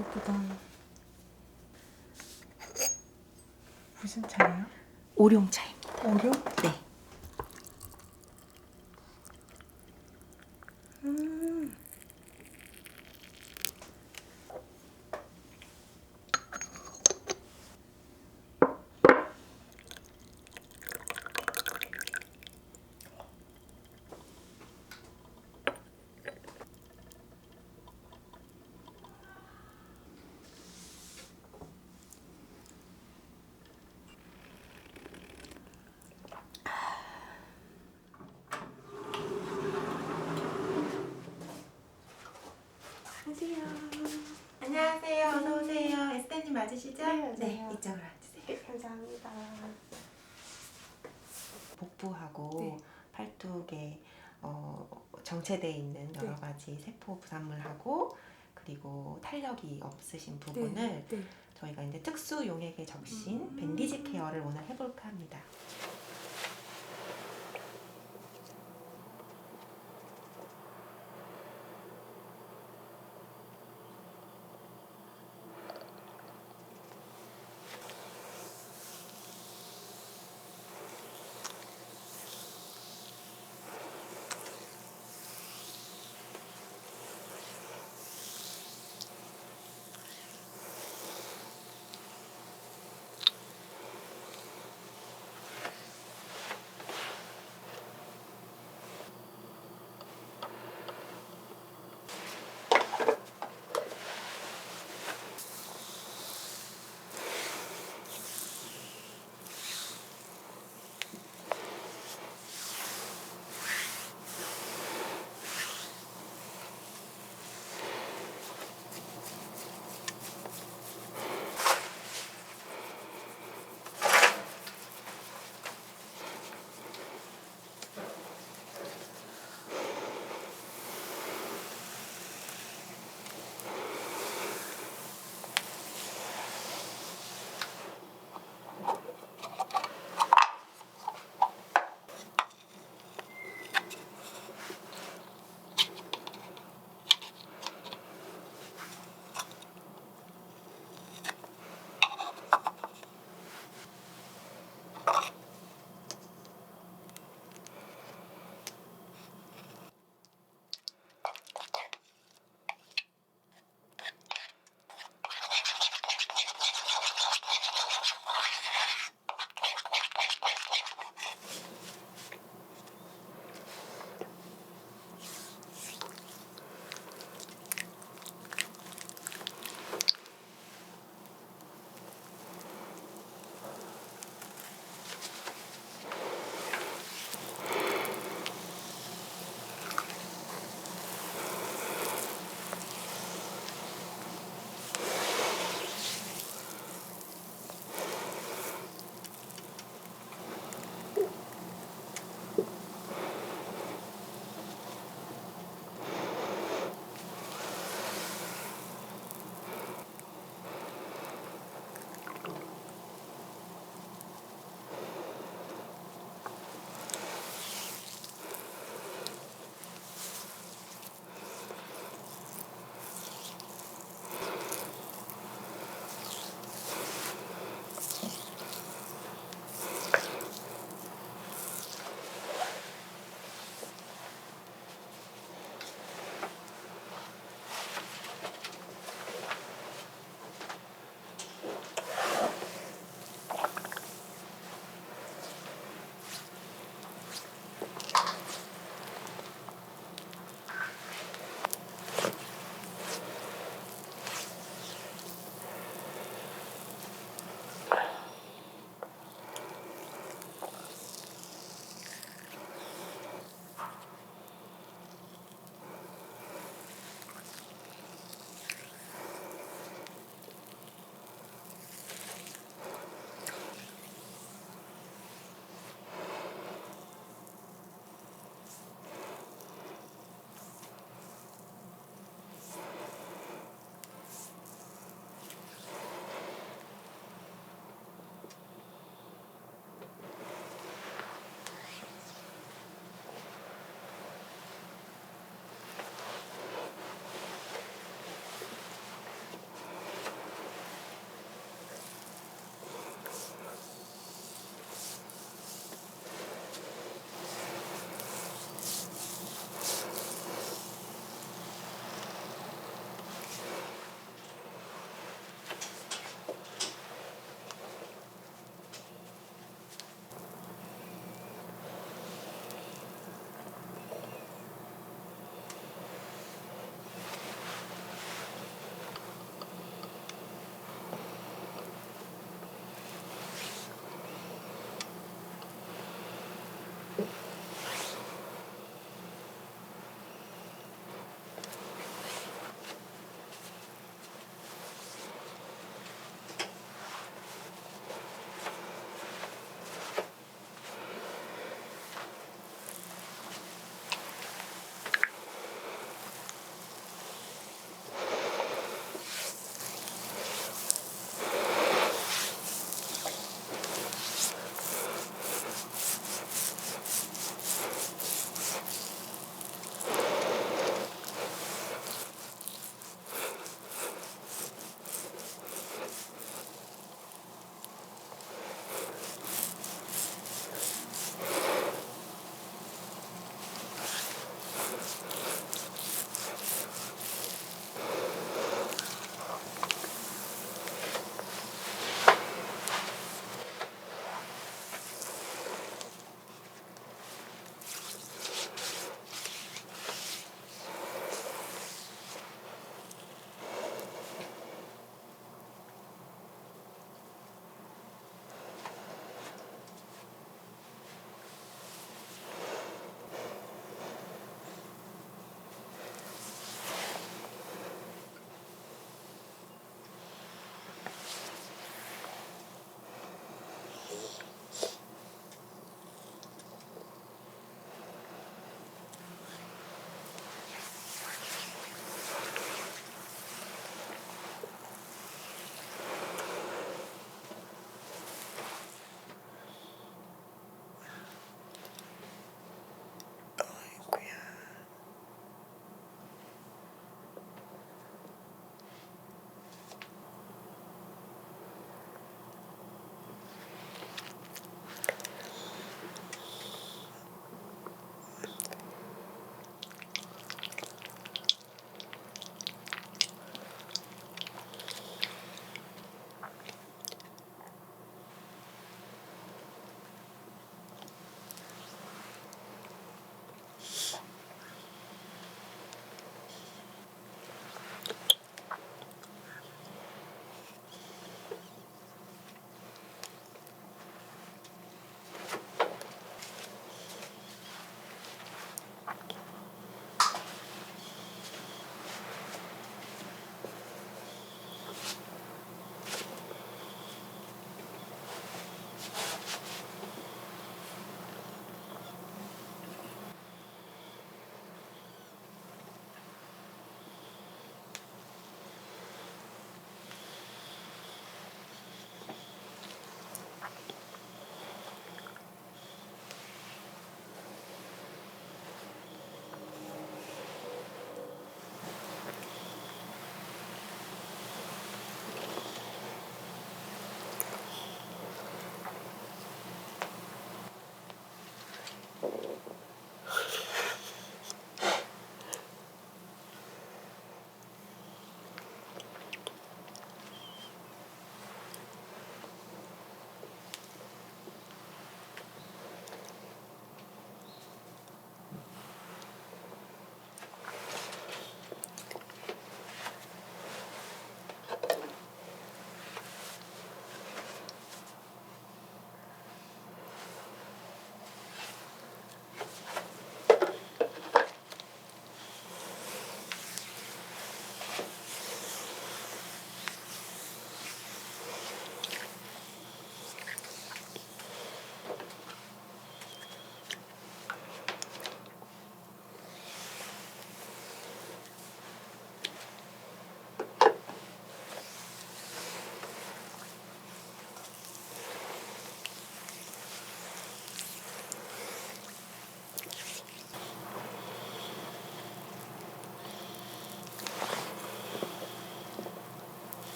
예쁘다. 무슨 차예요? 오룡차입니다. 오류? 네. 음. 안녕하세요. 어서 오세요. 에스테님 맞으시죠? 네, 맞아요. 이쪽으로 앉으세요. 네, 감사합니다. 복부하고 네. 팔뚝에 어, 정체돼 있는 여러 네. 가지 세포 부산물하고 그리고 탄력이 없으신 부분을 네, 네. 저희가 이제 특수 용액에 적신 음. 밴디지 케어를 오늘 해볼까 합니다.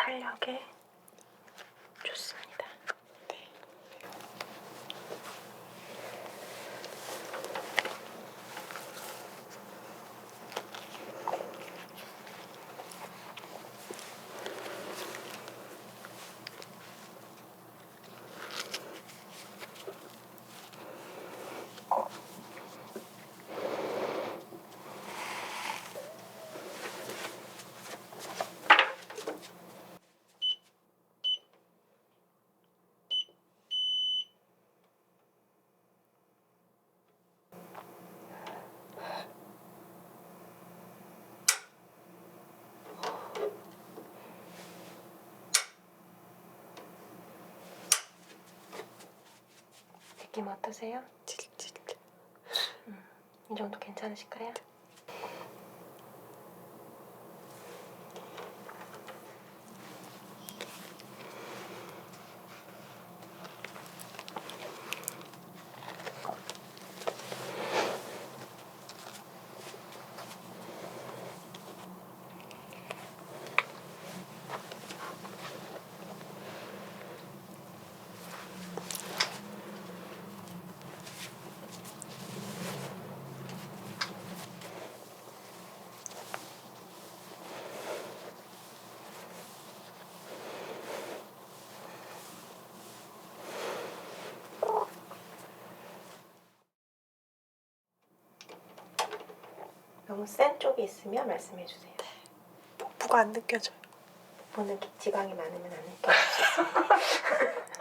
탄력에 좋습니다. 느낌 어떠세요? 음, 이 정도 괜찮으실까요? 너무 센 쪽이 있으면 말씀해 주세요. 복부가 안 느껴져요. 오늘 지방이 많으면 안 있어요.